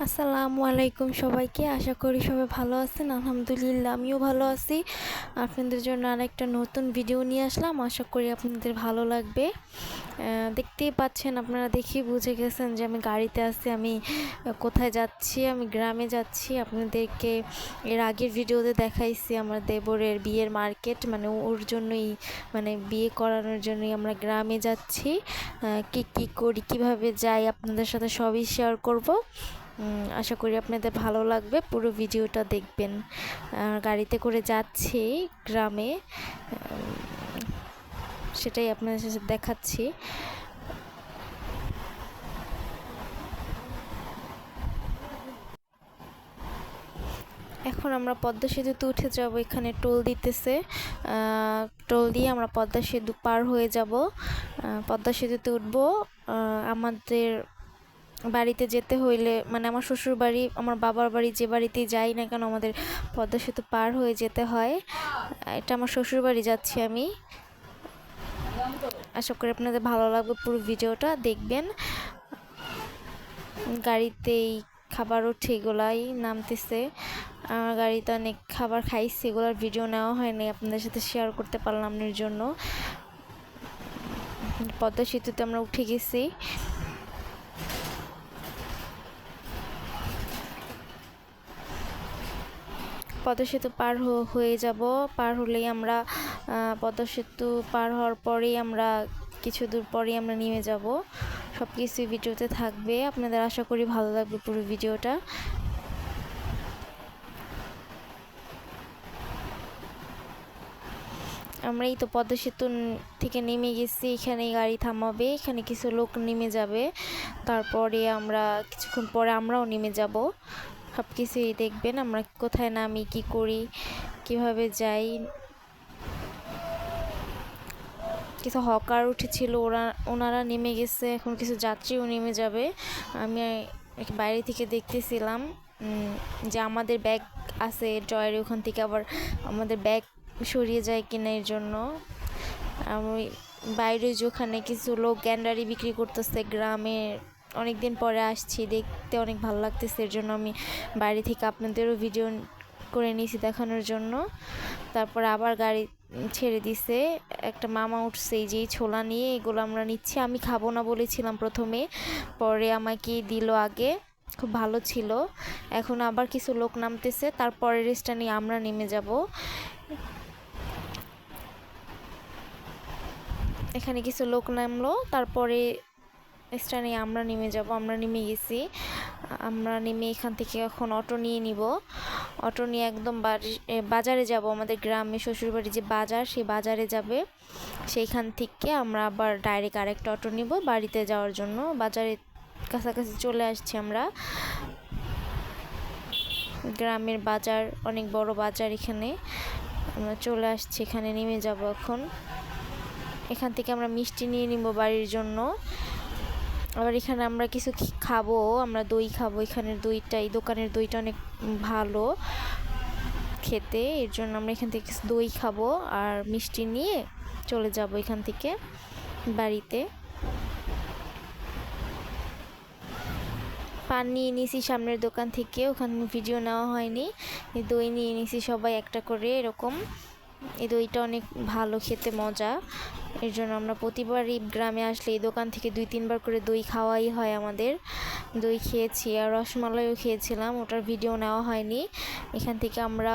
আসসালামু আলাইকুম সবাইকে। আশা করি সবাই ভালো আছেন। আলহামদুলিল্লাহ, আমিও ভালো আছি। আপনাদের জন্য আরেকটা নতুন ভিডিও নিয়ে আসলাম। আশা করি আপনাদের ভালো লাগবে। দেখতেই পাচ্ছেন, আপনারা দেখি বুঝে গেছেন যে আমি গাড়িতে আছি, আমি কোথায় যাচ্ছি, আমি গ্রামে যাচ্ছি। আপনাদেরকে এর আগের ভিডিওতে দেখাইছি, আমার দেবরের বিয়ের মার্কেট মানে ওর জন্যই মানে বিয়ে করানোর জন্যই আমরা গ্রামে যাচ্ছি। কি কি করি, কীভাবে যাই, আপনাদের সাথে সবই শেয়ার করব। আশা করি আপনাদের ভালো লাগবে। পুরো ভিডিওটা দেখবেন। গাড়িতে করে যাচ্ছি গ্রামে সেটাই আপনাদের সাথে দেখাচ্ছি। এখন আমরা পদ্মা সেতুতে উঠে যাব। এখানে টোল দিতেছে। টোল দিয়ে আমরা পদ্মা সেতু পার হয়ে যাব। পদ্মা সেতুতে উঠবো। আমাদের বাড়িতে যেতে হইলে মানে আমার শ্বশুর বাড়ি, আমার বাবার বাড়ি যে বাড়িতেই যাই না কেন আমাদের পদ্মা সেতু পার হয়ে যেতে হয়। এটা আমার শ্বশুর বাড়ি যাচ্ছি আমি। আশা করি আপনাদের ভালো লাগবে পুরো ভিডিওটা, দেখবেন। গাড়িতেই খাবার উঠে এগুলাই নামতেছে। আমার গাড়িতে অনেক খাবার খাইছি, এগুলোর ভিডিও নেওয়া হয়নি, আপনাদের সাথে শেয়ার করতে পারলাম এর জন্য। পদ্মা সেতুতে আমরা উঠে গেছি। পদ্মা সেতু পার হয়ে যাব। পার হলেই আমরা পদ্মা সেতু পার হওয়ার পরেই আমরা কিছু দূর পরেই আমরা নেমে যাব। সব কিছুই ভিডিওতে থাকবে। আপনাদের আশা করি ভালো লাগবে পুরো ভিডিওটা। আমরা এই তো পদ্মা সেতু থেকে নেমে গেছি। এখানে গাড়ি থামাবে। এখানে কিছু লোক নেমে যাবে। তারপরে আমরা, কিছুক্ষণ পরে আমরাও নেমে যাব। সব কিছুই দেখবেন আমরা কোথায় নামি, কি করি, কীভাবে যাই। কিছু হকার উঠেছিল, ওরা, ওনারা নেমে গেছে, এখন কিছু যাত্রীও নেমে যাবে। আমি বাইরে থেকে দেখতেছিলাম যে আমাদের ব্যাগ আছে ড্রয়ারে, ওখান থেকে আবার আমাদের ব্যাগ সরিয়ে যায় কিনা এর জন্য। আমি বাইরে যে ওখানে কিছু লোক গ্যান্ডারি বিক্রি করতেছে গ্রামে অনেক দিন পরে আসছি, দেখতে অনেক ভালো লাগতেছে, এর জন্য আমি বাড়ি থেকে আপনাদেরও ভিডিও করে নিয়েছি দেখানোর জন্য। তারপর আবার গাড়ি ছেড়ে দিছে, একটা মামা উঠছে, এই যে ছোলা নিয়ে, এগুলো আমরা নিচ্ছি, আমি খাব না বলেছিলাম প্রথমে, পরে আমাকে দিল আগে, খুব ভালো ছিল। এখন আবার কিছু লোক নামতেছে তারপরের নিয়ে আমরা নেমে যাব। এখানে কিছু লোক নামলো, তারপরে স্ট্যান্ডে আমরা নেমে যাব, আমরা নেমে গেছি। আমরা নেমে এখান থেকে এখন অটো নিয়ে নিব। অটো নিয়ে একদম বাড়ি বাজারে যাব। আমাদের গ্রামে শ্বশুরবাড়ি যে বাজার, সেই বাজারে যাবে। সেইখান থেকে আমরা আবার ডাইরেক্ট আরেকটা অটো নিব বাড়িতে যাওয়ার জন্য। বাজারে কাছাকাছি চলে আসছি আমরা। গ্রামের বাজার, অনেক বড় বাজার এখানে। আমরা চলে আসছি, এখানে নেমে যাব এখন। এখান থেকে আমরা মিষ্টি নিয়ে নিব বাড়ির জন্য। আবার এখানে আমরা কিছু খাব, আমরা দই খাব। এখানের দইটা, এই দোকানের দইটা অনেক ভালো খেতে। এর জন্য আমরা এখান থেকে দই খাব আর মিষ্টি নিয়ে চলে যাব এখান থেকে বাড়িতে। পান নিয়ে নিয়েছি সামনের দোকান থেকে, ওখানে ভিডিও নেওয়া হয়নি। দই নিয়ে নিয়েছি সবাই একটা করে, এরকম। এই দইটা অনেক ভালো খেতে মজা। এর জন্য আমরা প্রতিবারই গ্রামে আসলে এই দোকান থেকে দুই, তিনবার করে দই খাওয়াই হয় আমাদের। দই খেয়েছি আর রসমালাইও খেয়েছিলাম, ওটার ভিডিও নেওয়া হয়নি। এখান থেকে আমরা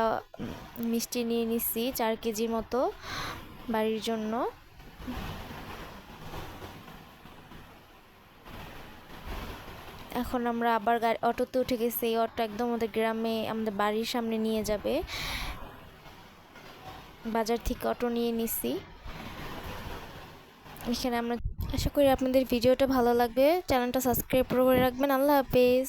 মিষ্টি নিয়ে নিচ্ছি চার কেজি মতো বাড়ির জন্য। এখন আমরা আবার গাড়ি, অটোতে উঠে গেছি, এই অটো একদম আমাদের গ্রামে, আমাদের বাড়ির সামনে নিয়ে যাবে। বাজার থেকে অটো নিয়ে নিছি। এখানে আমরা আশা করি আপনাদের ভিডিওটা ভালো লাগবে। চ্যানেলটা সাবস্ক্রাইব করে রাখবেন। আল্লাহ হাফেজ।